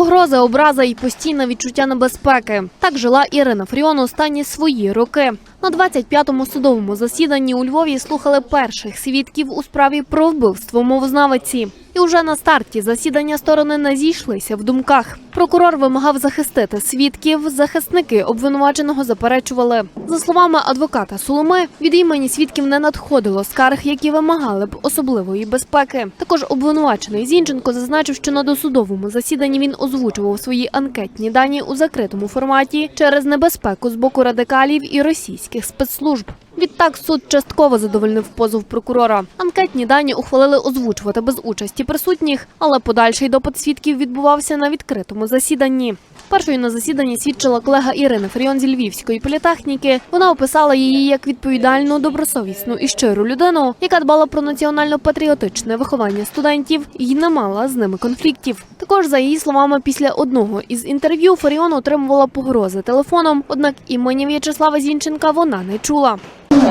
Погрози, образа і постійне відчуття небезпеки. Так жила Ірина Фріон останні свої роки. На 25-му судовому засіданні у Львові слухали перших свідків у справі про вбивство мовознавиці. І уже на старті засідання сторони не зійшлися в думках. Прокурор вимагав захистити свідків. Захисники обвинуваченого заперечували. За словами адвоката Соломи, від імені свідків не надходило скарг, які вимагали б особливої безпеки. Також обвинувачений Зінченко зазначив, що на досудовому засіданні він озвучував свої анкетні дані у закритому форматі через небезпеку з боку радикалів і російських спецслужб. Відтак суд частково задовольнив позов прокурора. Анкетні дані ухвалили озвучувати без участі присутніх, але подальший допит свідків відбувався на відкритому засіданні. Першою на засіданні свідчила колега Ірини Фріон зі Львівської політехніки. Вона описала її як відповідальну, добросовісну і щиру людину, яка дбала про національно-патріотичне виховання студентів і не мала з ними конфліктів. Також, за її словами, після одного із інтерв'ю Фаріон отримувала погрози телефоном, однак імені В'ячеслава Зінченка вона не чула.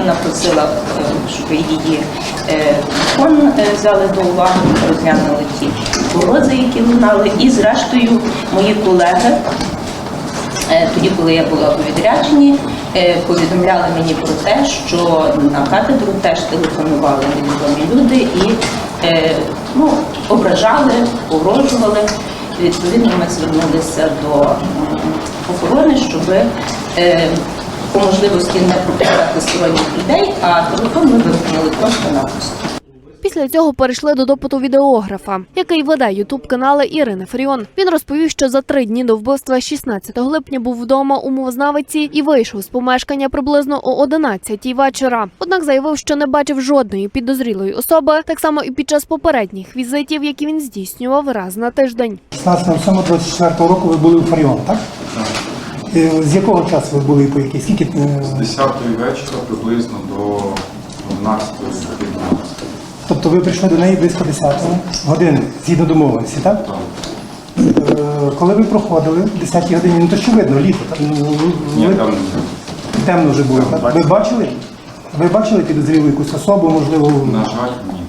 Вона просила, е, щоб її е, фон е, взяли до уваги, розглянули ті погрози, які лунали. І зрештою мої колеги, тоді, коли я була у відрядженні, повідомляли мені про те, що на катедру теж телефонували невідомі люди і ну, ображали, погрожували. Відповідно, ми звернулися до охорони, щоб по можливості не пропускати сторонніх людей, а телефон ми вимкнули просто-напросто. Після цього перейшли до допиту відеографа, який веде ютуб канали Ірини Фріон. Він розповів, що за три дні до вбивства 16 липня був вдома у мовознавиці і вийшов з помешкання приблизно о 11 вечора. Однак заявив, що не бачив жодної підозрілої особи, так само і під час попередніх візитів, які він здійснював раз на тиждень. 16.07.24 року ви були у Фаріон, так? Е, З якого часу ви були по якій? Скільки? е, З 10-ї вечора приблизно до 12 години. Тобто ви прийшли до неї близько 10 години, згідно домовленості, так? Так. Е, Коли ви проходили в 10 годині, ну то що видно, літо, так? Ну, Ні, ви- там темно вже було, так? Ви бачили? Ви бачили підозрілу якусь особу, можливо, на жаль, ні.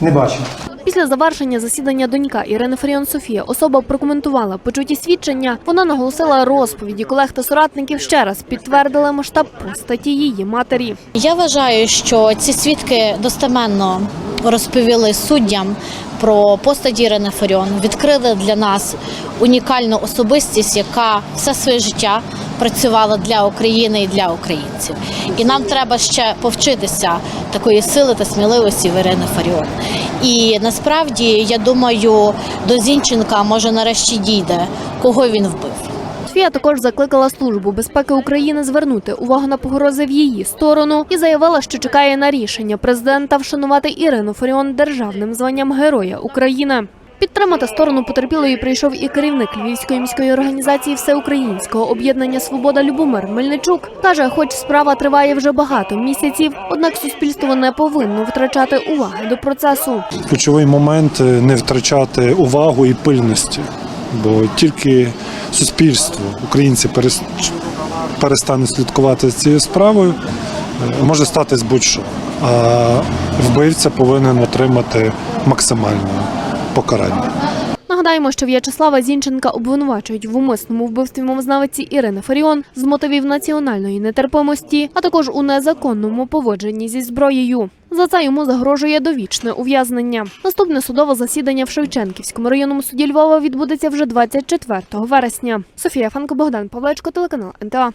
не бачили? Після завершення засідання донька Ірини Фаріон Софія особа прокоментувала почуті свідчення. Вона наголосила розповіді колег та соратників ще раз підтвердили масштаб постаті її матері. Я вважаю, що ці свідки достеменно розповіли суддям про постать Ірини Фаріон, відкрили для нас унікальну особистість, яка все своє життя працювала для України і для українців. І нам треба ще повчитися такої сили та сміливості в Ірини Фаріон. І насправді я думаю, до Зінченка може нарешті дійде, кого він вбив. Софія також закликала службу безпеки України звернути увагу на погрози в її сторону і заявила, що чекає на рішення президента вшанувати Ірину Фаріон державним званням Героя України. Підтримати сторону потерпілої прийшов і керівник Львівської міської організації Всеукраїнського об'єднання Свобода Любомир Мельничук. каже, хоч справа триває вже багато місяців, однак суспільство не повинно втрачати уваги до процесу. ключовий момент е, не втрачати увагу і пильності, бо тільки суспільство, українці перес- перестане слідкувати за цією справою, е, може статись будь-що. А вбивця повинен отримати максимальне покарання. Нагадаємо, що В'ячеслава Зінченка обвинувачують в умисному вбивстві мовознавиці Ірини Фаріон з мотивів національної нетерпимості, а також у незаконному поводженні зі зброєю. За це йому загрожує довічне ув'язнення. Наступне судове засідання в Шевченківському районному суді Львова відбудеться вже 24 вересня. Софія Фанко, Богдан Павлечко, телеканал НТА.